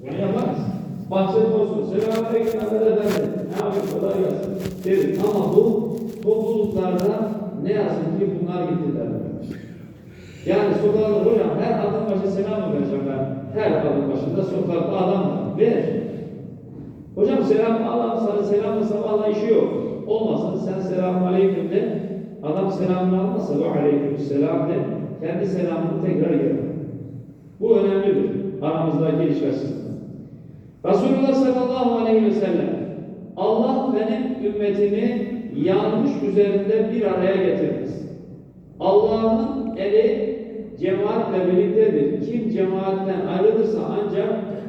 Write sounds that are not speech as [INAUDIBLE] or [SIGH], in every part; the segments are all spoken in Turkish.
Bunu yaparız. Bahçede olsun. Selamünaleyküm Ahmet Efendi. Ne yapıyorsun? Kolay gelsin. Derim. Ama bu topluluklarda ne yazık ki bunlar gittiler. Yani sokakta hocam her adım başı selam vereceğim ben? Her adım başında sokakta adam var. Ver. Hocam selam Allah sana selamla sabahla işi yok. Olmasın sen selamun aleyküm de. Adam selamını almazsa ve aleyküm selam de. Kendi selamını tekrar geri. Bu önemlidir aramızdaki ilişki açısından. Resulullah sallallahu aleyhi ve sellem Allah benim ümmetimi yanlış üzerinde bir araya getirmez. Allah'ın eli cemaatle birliktedir. Kim cemaatten ayrılırsa ancak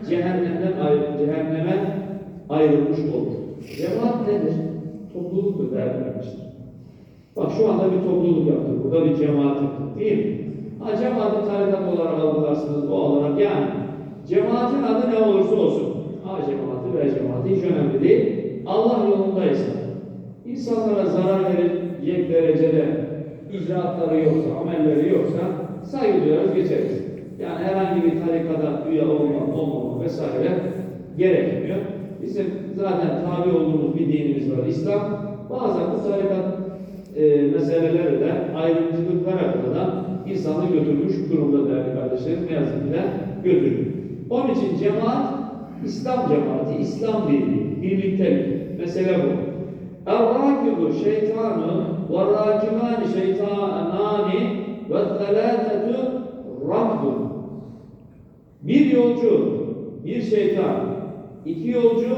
cehennemden ayrı, cehenneme ayrılmış olur. Cemaat nedir? Topluluktur değerli. Bak şu anda bir topluluk yaptık. Burada bir cemaat yaptık değil mi? Cemaati tarikat olarak algılarsınız o olarak yani. Cemaatin adı ne olursa olsun. A cemaati, B cemaati hiç önemli değil. Allah yolundaysa, insanlara zarar verecek derecede icraatları yoksa, amelleri yoksa saygı duyarız geçeriz. Yani herhangi bir tarikata üye olmak, olmamak vesaire gerekmiyor. Bizim zaten tabi olduğumuz bir dinimiz var. İslam bazen bu tarikat e, meseleleri de ayrımcılıklara kadar insanı götürmüş durumda değerli kardeşlerim. Ne yazık ki götürüyor. Onun için cemaat, İslam cemaati, İslam dini, birliktelik. Mesele bu. Şeytanu ve rakimani şeytanani thelâtetu rahbun. Bir yolcu, bir şeytan, iki yolcu,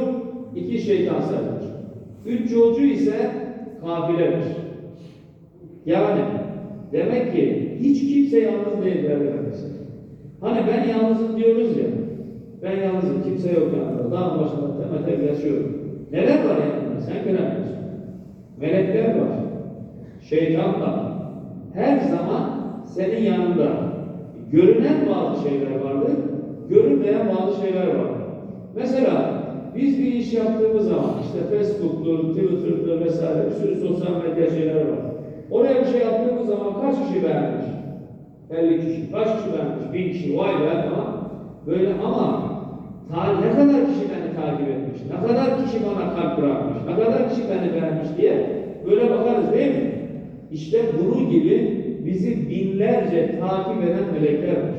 iki şeytan sayılır. Üç yolcu ise kafiledir. Yani demek ki hiç kimse yalnız değil değerli arkadaşlar. Hani ben yalnızım diyoruz ya, ben yalnızım, kimse yok yanımda, dağın başında temetel yaşıyorum. Neler var yanımda, sen göremiyorsun. Melekler var, şeytan var. Her zaman senin yanında görünen bazı şeyler vardır, görünmeyen bazı şeyler var. Mesela biz bir iş yaptığımız zaman işte Facebook'tur, Twitter'dır vesaire bir sürü sosyal medya şeyler var. Oraya bir şey yaptığımız zaman kaç kişi beğenmiş? 50 kişi, kaç kişi beğenmiş? 1000 kişi, vay be falan. Böyle ama ne kadar kişi beni takip etmiş, ne kadar kişi bana kalp bırakmış, ne kadar kişi beni beğenmiş diye böyle bakarız değil mi? İşte bunun gibi bizi binlerce takip eden melekler var.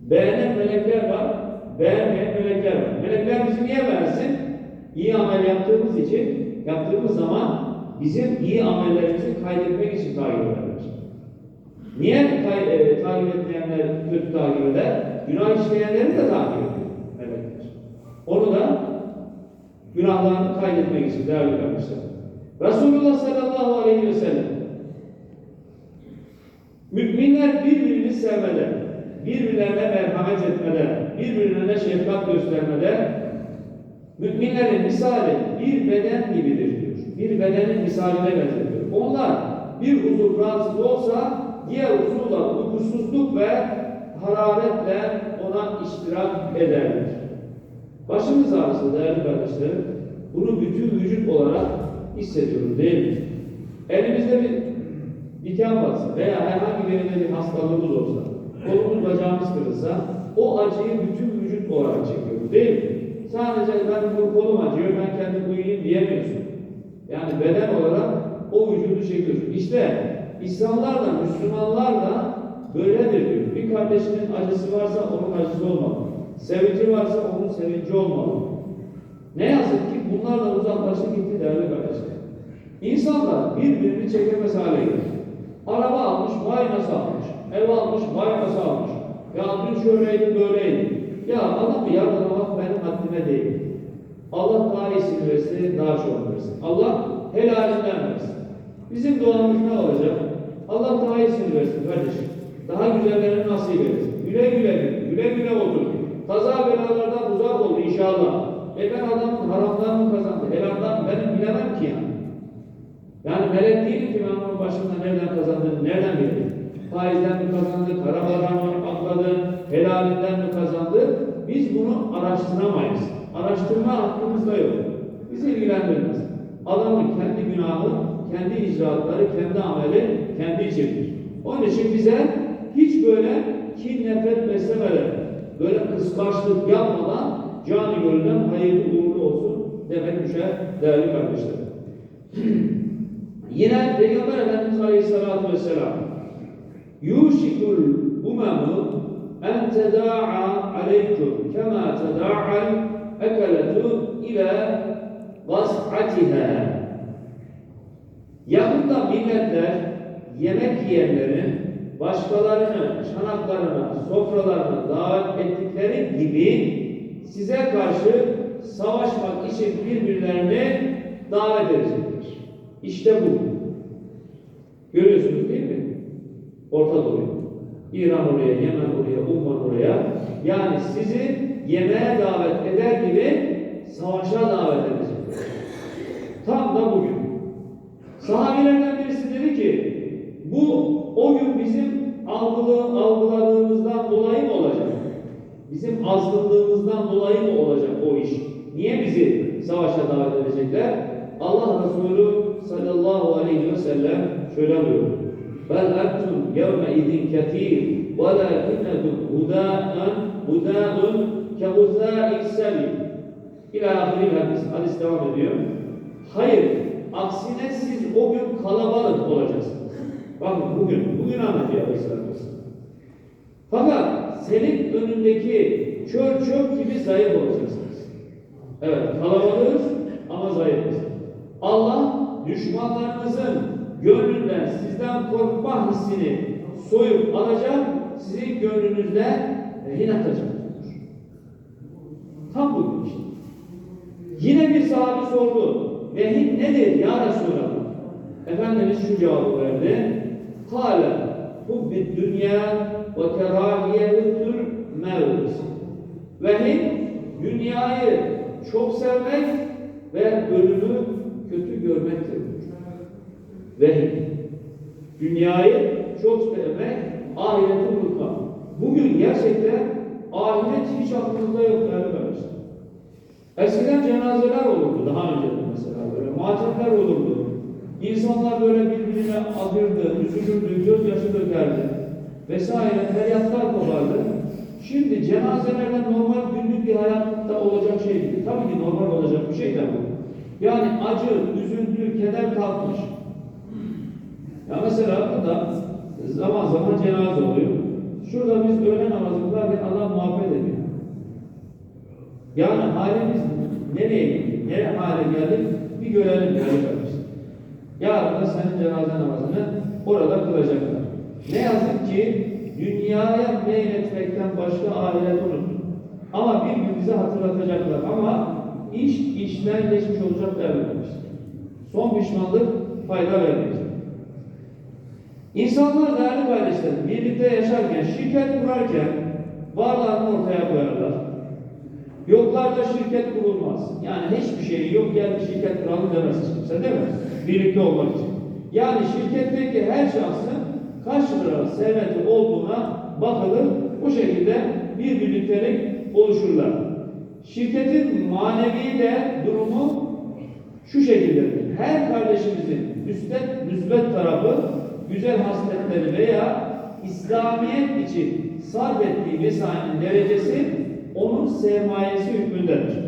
Beğenen melekler var, beğenmeyen melekler var. Melekler bizi niye beğensin? İyi amel yaptığımız için, yaptığımız zaman bizim iyi amellerimizi kaydetmek için takip ederler. Niye kay, e, takip etmeyenler kötü takip eder? Günah işleyenleri de takip melekler. Onu da günahlarını kaydetmek için değerli kardeşler. Resulullah sallallahu aleyhi ve sellem Müminler birbirini sevmede, birbirlerine merhamet etmede, birbirlerine şefkat göstermede müminlerin misali bir beden gibidir. Bir bedenin misaline benzetiyor. Onlar bir uzuv rahatsız olsa diğer uzuvlar uykusuzluk ve hararetle ona iştirak ederler. Başımız ağrısı değerli kardeşlerim. Bunu bütün vücut olarak hissediyoruz değil mi? Elimizde bir diken batsa veya herhangi birinde bir hastalığımız olsa, kolumuz bacağımız kırılsa o acıyı bütün vücut olarak çekiyoruz değil mi? Sadece ben bu kolum acıyor, ben kendim uyuyayım diyemiyorsun. Yani beden olarak o vücudu çekiyorsun. İşte İslamlar da, Müslümanlar da böyledir diyor. Bir kardeşinin acısı varsa onun acısı olmalı. Sevinci varsa onun sevinci olmalı. Ne yazık ki bunlarla uzaklaştı gitti değerli kardeşler. İnsanlar birbirini çekemez hale geldi. Araba almış, vay almış. Ev almış, vay almış. Ya dün şöyleydi, böyleydi. Ya adamı yargılamak benim haddime değil. Allah daha iyisini versin, daha çok versin. Allah helalinden versin. Bizim duamız ne olacak? Allah daha iyisini versin kardeşim. Daha güzellerini nasip etsin. Güle güle güle güle otur. Kaza belalardan uzak ol inşallah. E ben adamın haramdan mı kazandı, helaldan mı? Benim bilemem ki yani. Yani melek değilim ki ben onun başında nereden kazandığını nereden bileyim? Faizden mi kazandı, kara para mı atladı, helalinden mi kazandı? Biz bunu araştıramayız. Araştırma hakkımız da yok. Bizi ilgilendirmez. Adamın kendi günahı, kendi icraatları, kendi ameli, kendi içindir. Onun için bize hiç böyle kin, nefret beslemeden, kıskançlık yapmadan canı gönülden hayırlı uğurlu olsun demek düşer değerli kardeşlerim. [CLEARS THROAT] Yine Peygamber Efendimiz Aleyhisselatü Vesselam Yuşikul umemu en teda'a aleykum kema teda'al ekeletu ila gas'atiha Yakında milletler yemek yiyenlerin başkalarını çanaklarına, sofralarına davet ettikleri gibi size karşı savaşmak için birbirlerini davet edecektir. İşte bu. Görüyorsunuz değil mi? Orta Doğu. İran oraya, Yemen oraya, Umman oraya. Yani sizi yemeğe davet eder gibi savaşa davet edecektir. Tam da bugün. Sahabilerden birisi dedi ki, bu o gün bizim algılı, algıladığımızdan dolayı mı olacak? Bizim azgınlığımızdan dolayı mı olacak o iş? Niye bizi savaşa davet edecekler? Allah Resulü sallallahu aleyhi ve sellem şöyle buyuruyor. Bel entum yevme idin ketir İlâ ahiril hadis. Hadis devam ediyor. Hayır, aksine siz o gün kalabalık olacaksınız. Bakın bugün, bugün anlatıyor Aleyhisselatü Vesselam. Fakat senin önündeki çöl çöp gibi zayıf olacaksınız. Evet, kalabalığız ama zayıfız. Allah düşmanlarınızın gönlünden sizden korkma hissini soyup alacak, sizin gönlünüzde rehin atacak. Tam bugün işte. Yine bir sahabe sordu. Rehin nedir ya Resulallah? Efendimiz şu cevabı verdi. Kale hubbid dünya ve kerahiyetül mevt. Vehim dünyayı çok sevmek ve ölümü kötü görmektir. Vehim dünyayı çok sevmek, ahireti unutmak. Bugün gerçekten ahiret hiç aklımızda yok değerli kardeşler. Eskiden cenazeler olurdu daha önce de mesela böyle matemler olurdu. İnsanlar böyle birbirine acırdı, üzülürdü, gözyaşı dökerdi vesaire feryatlar kopardı. Şimdi cenazelerden normal günlük bir hayatta olacak şey değil. Tabii ki normal olacak bir şey de bu. Yani acı, üzüntü, keder kalkmış. Ya mesela burada zaman zaman cenaze oluyor. Şurada biz öğle namazı kılarken Allah muhabbet ediyor. Yani halimiz nereye gitti, nereye hale geldik bir görelim kardeşler. Yarın da senin cenaze namazını orada kılacaklar. Ne yazık ki dünyaya meyletmekten başka ahiret unuttuk. Ama bir gün bize hatırlatacaklar. Ama iş işten geçmiş olacak kardeşler. Son pişmanlık fayda vermeyecek. İnsanlar değerli kardeşlerim birlikte yaşarken, şirket kurarken varlarını ortaya koyarlar. Yoklarda şirket kurulmaz. Yani hiçbir şey yok gel şirket kuralım demez hiç kimse değil mi? Birlikte olmak için. Yani şirketteki her şahsın kaç lira serveti olduğuna bakılır. Bu şekilde bir birliktelik oluşurlar. Şirketin manevi de durumu şu şekildedir. Her kardeşimizin müsbet, müsbet tarafı güzel hasletleri veya İslamiyet için sarf ettiği mesainin derecesi onun sermayesi hükmündedir.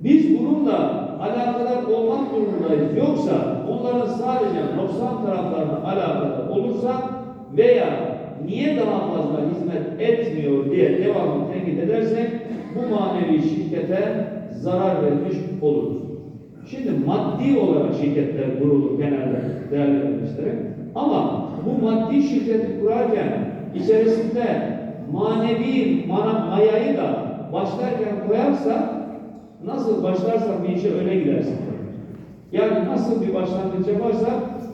Biz bununla alakadar olmak durumundayız. Yoksa onların sadece noksan taraflarına alakadar olursa veya niye daha fazla hizmet etmiyor diye devamlı tenkit edersek bu manevi şirkete zarar vermiş oluruz. Şimdi maddi olarak şirketler kurulur genelde değerli kardeşlerim. Ama bu maddi şirketi kurarken içerisinde manevi mana, mayayı da başlarken koyarsa nasıl başlarsan bir işe öyle gidersin. Yani nasıl bir başlangıç yaparsa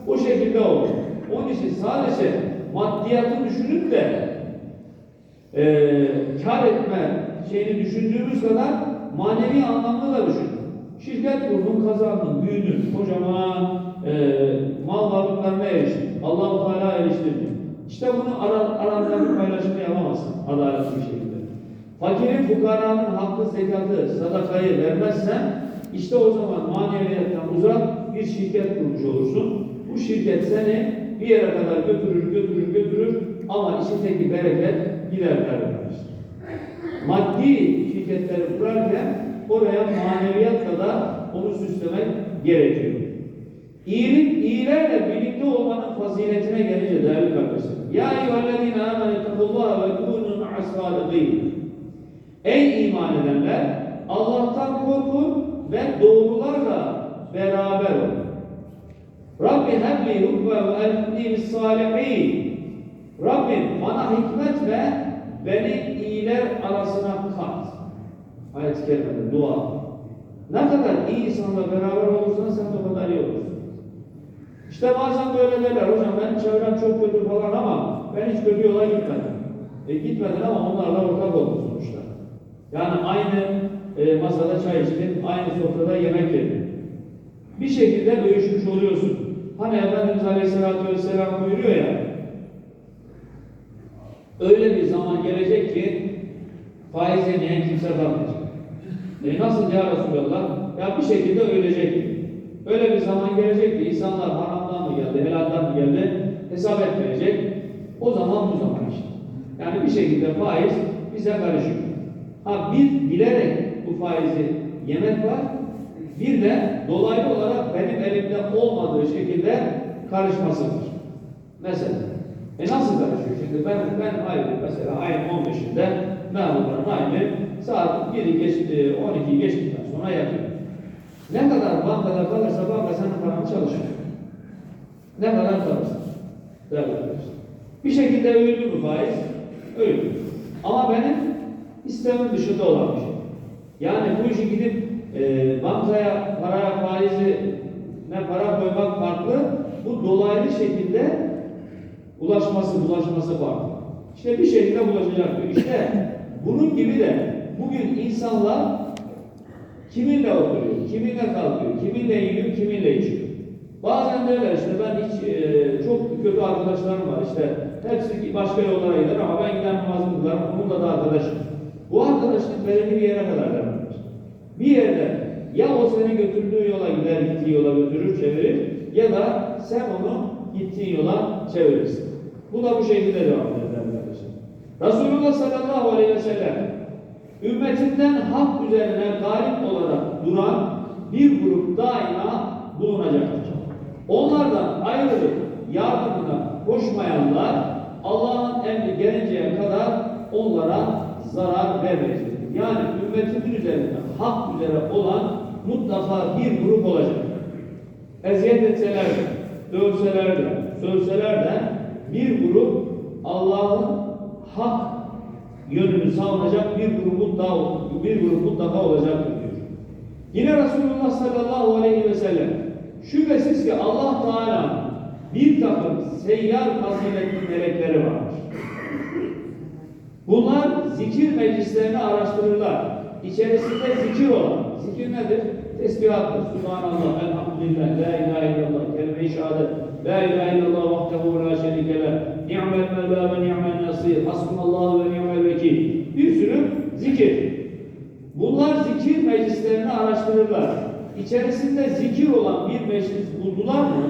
o şekilde olur. Onun için sadece maddiyatı düşünüp de e, kar etme şeyini düşündüğümüz kadar manevi anlamda da düşün. Şirket kurdun, kazandın, büyüdün, kocaman e, mal varlıklarına eriştin. Allah-u Teala eriştirdi. İşte bunu ara, aranızda bir paylaşımı yapamazsın adaletli bir şekilde. Fakirin, fukaranın hakkı, zekatı, sadakayı vermezsen işte o zaman maneviyattan uzak bir şirket kurmuş olursun. Bu şirket seni bir yere kadar götürür, götürür, götürür ama içindeki bereket gider kardeşler. maddi şirketleri kurarken oraya maneviyatla da onu süslemek gerekiyor. İyilik, iyilerle birlikte olmanın faziletine gelince değerli kardeşlerim. Ya eyyühellezine amene tekullah ve kûnû ma'as-sâdıkîn. Ey iman edenler! Allah'tan korkun ve doğrularla beraber olun. Rabbi hebli hukme ve elhni salihin. Rabbim bana hikmet ve beni iyiler arasına kat. Ayet-i kerimede dua. Ne kadar iyi insanla beraber olursan sen o kadar iyi olursun. İşte bazen böyle derler hocam benim çevrem çok kötü falan ama ben hiç kötü yola gitmedim. E gitmedin ama onlarla ortak oldun sonuçta. Yani aynı e, masada çay içtin, aynı sofrada yemek yedin. Bir şekilde dövüşmüş oluyorsun. Hani Efendimiz Aleyhisselatü Vesselam buyuruyor ya, öyle bir zaman gelecek ki faiz yemeyen kimse kalmayacak. E nasıl ya Resulallah? Ya bir şekilde ölecek. Öyle bir zaman gelecek ki insanlar haramdan mı geldi, helaldan mı geldi hesap etmeyecek. O zaman bu zaman işte. Yani bir şekilde faiz bize karışıyor. Ha bir bilerek bu faizi yemek var, bir de dolaylı olarak benim elimde olmadığı şekilde karışmasıdır. Mesela, e nasıl karışıyor? Şimdi ben, ben hayır mesela ayın 15'inde memurların aynı saat 1'i geç, 12'yi geçtikten sonra yapıyor. Ne kadar bankada kalırsa banka senin paranı çalışıyor. Ne kadar kalırsa. Bir şekilde öldü mü faiz? Öldü. Ama benim istemin dışında olan bir şey. Yani bu işi gidip e, bankaya, paraya, faizi ne para koymak farklı, bu dolaylı şekilde ulaşması, bulaşması farklı. İşte bir şekilde bulaşacak. İşte bunun gibi de bugün insanlar kiminle oturuyor, kiminle kalkıyor, kiminle yiyor, kiminle içiyor. Bazen derler işte ben hiç e, çok kötü arkadaşlarım var işte hepsi başka yollara gider ama ben giden namazımı kılarım, onunla da arkadaşım. Bu arkadaşlık belirli bir yere kadar devam. Bir yerde ya o seni götürdüğü yola gider, gittiği yola götürür, çevirir ya da sen onu gittiğin yola çevirirsin. Bu da bu şekilde devam eder kardeşim. Resulullah sallallahu aleyhi ve sellem ümmetinden hak üzerine galip olarak duran bir grup daima bulunacaktır. Onlardan ayrılıp yardımına koşmayanlar Allah'ın emri gelinceye kadar onlara zarar vermeyecektir. Yani ümmetimin üzerinde hak üzere olan mutlaka bir grup olacak. Eziyet etseler de, dövseler de, sövseler de bir grup Allah'ın hak yönünü savunacak bir grup mutlaka, bir grup mutlaka olacaktır diyor. Yine Resulullah sallallahu aleyhi ve sellem şüphesiz ki Allah Teala bir takım seyyar faziletli melekleri vardır. Bunlar zikir meclislerini araştırırlar. İçerisinde zikir olan, zikir nedir? Tesbihattır. Subhanallah, elhamdülillah, la ilahe illallah, kelime-i şehadet, la ilahe illallah vahdehu la şerike leh, ni'mel mevla ve ni'mel nasir, hasbunallahu ve ni'mel vekil. Bir sürü zikir. Bunlar zikir meclislerini araştırırlar. İçerisinde zikir olan bir meclis buldular mı,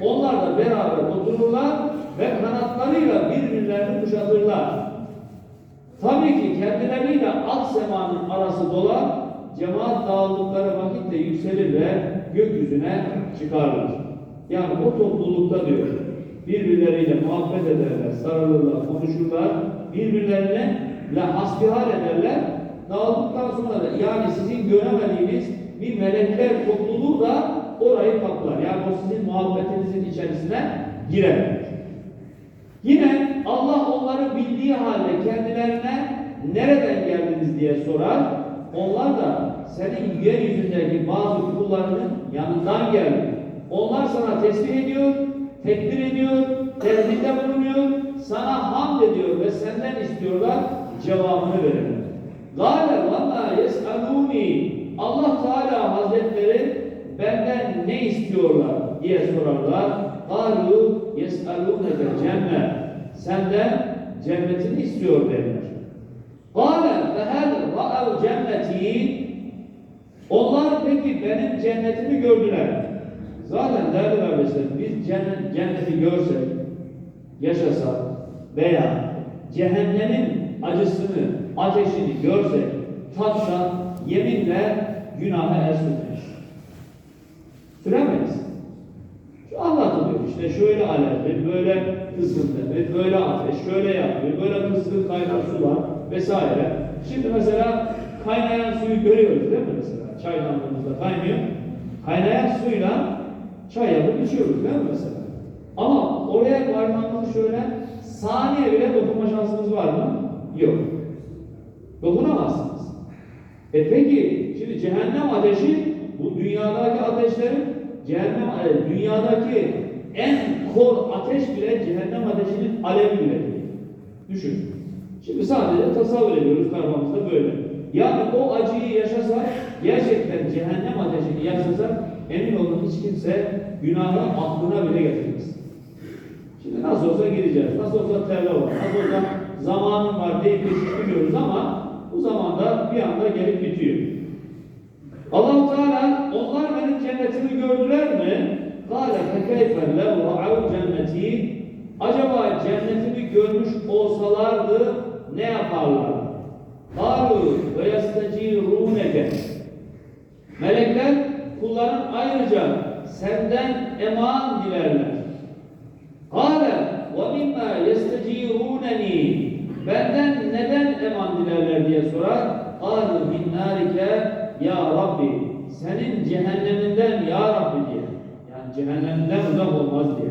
onlar da beraber otururlar ve kanatlarıyla birbirlerini kuşatırlar. Tabii ki kendileriyle alt semanın arası dolar, cemaat dağıldıkları vakitte yükselir ve gökyüzüne çıkarlar. Yani o toplulukta diyor, birbirleriyle muhabbet ederler, sarılırlar, konuşurlar, birbirlerine le hasbihal ederler. Dağıldıktan sonra da yani sizin göremediğiniz bir melekler topluluğu da orayı kaplar. Yani o sizin muhabbetinizin içerisine girer. Yine Allah onları bildiği halde kendilerine nereden geldiniz diye sorar. Onlar da senin yeryüzündeki bazı kullarının yanından geldi sana tesbih ediyor, tekbir ediyor, tehdide bulunuyor, sana hamd ediyor ve senden istiyorlar cevabını verirler. Gâle vallâ yes'alûni Allah Teala Hazretleri benden ne istiyorlar diye sorarlar. Gâlu yes'alûneke cemme senden cennetini istiyor derler. Gâle fehel ra'av cenneti onlar peki benim cennetimi gördüler. Zaten değerli kardeşlerim biz cennet, cenneti görsek, yaşasak veya cehennemin acısını, ateşini görsek, tatsak yeminle günaha el sürmeyiz. Süremeyiz. Şu anlatılıyor işte şöyle alevdir, böyle kızgındır, böyle ateş, şöyle yapıyor, böyle kızgın kaynar sular vesaire. Şimdi mesela kaynayan suyu görüyoruz değil mi mesela? Çaydanlığımızda kaynıyor. Kaynayan suyla çay yapıp içiyoruz değil mi mesela? Ama oraya parmağımızı şöyle saniye bile dokunma şansımız var mı? Yok. Dokunamazsınız. E peki şimdi cehennem ateşi bu dünyadaki ateşlerin cehennem e, dünyadaki en kor ateş bile cehennem ateşinin alevi bile. Düşün. Şimdi sadece tasavvur ediyoruz kafamızda böyle. Yani o acıyı yaşasak, gerçekten cehennem ateşini yaşasak emin olun hiç kimse günahı aklına bile getirmez. Şimdi nasıl olsa gideceğiz, nasıl olsa tevbe var, nasıl olsa zamanım var deyip geçiştiriyoruz ama bu zamanda bir anda gelip bitiyor. allah Teala onlar benim cennetimi gördüler mi? Kâle fekeyfe lev ra'av cenneti Acaba cennetimi görmüş olsalardı ne yaparlar? Kâlu ve yestecirûneke Melekler kulların ayrıca senden eman dilerler. Kâle ve mimmâ yestecirûneni Benden neden eman dilerler diye sorar. Kâlu min nârike ya Rabbi senin cehenneminden ya Rabbi diye. Yani cehenneminden uzak olmaz diye.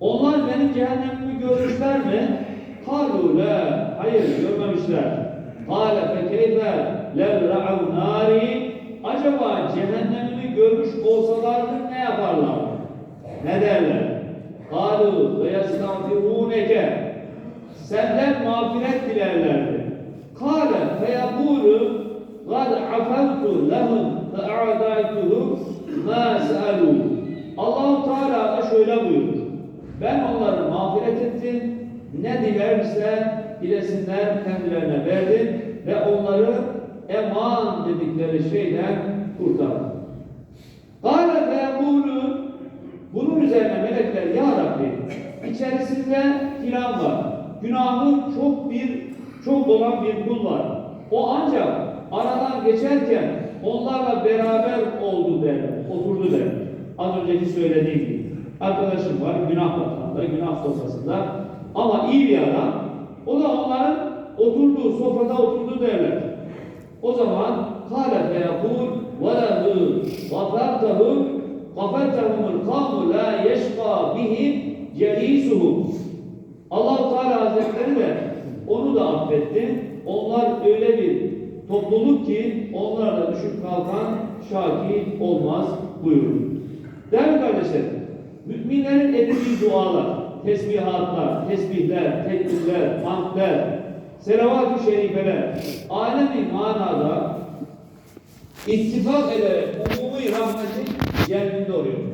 Onlar benim cehennemimi görmüşler mi? Kâlu la hayır görmemişler. Kâle fekeyfe lev ra'av nâri Acaba Rabbini görmüş olsalardı ne yaparlar? Ne derler? Kalu ve yestağfirûneke Senden mağfiret dilerlerdi. Kale fe yabûlu gad afavtu lehum ve a'dâituhum mâ se'alûn Allah-u Teala da şöyle buyurur. Ben onları mağfiret ettim. Ne dilerse dilesinler kendilerine verdim ve onları eman dedikleri şeyden kurtardım. Kâle feyekûlü bunun üzerine melekler ya Rabbi içerisinde filan var. Günahı çok bir çok olan bir kul var. O ancak aradan geçerken onlarla beraber oldu der, oturdu der. Az önceki söylediğim gibi. Arkadaşım var günah batağında, günah sofrasında ama iyi bir adam. O da onların oturduğu sofrada oturdu derler. O zaman kâle feyekûl ve gafartahum gafartahumul kavmu la yeşkâ bihim celisuhum allah Teala Hazretleri de onu da affetti. Onlar öyle bir topluluk ki onlarla düşüp kalkan şaki olmaz buyurur. Değerli kardeşlerim, müminlerin edildiği dualar, tesbihatlar, tesbihler, tekbirler, hamdler, selavat-ı şerifeler, alemi manada ittifak ederek umumi rahmetin celbinde oluyor.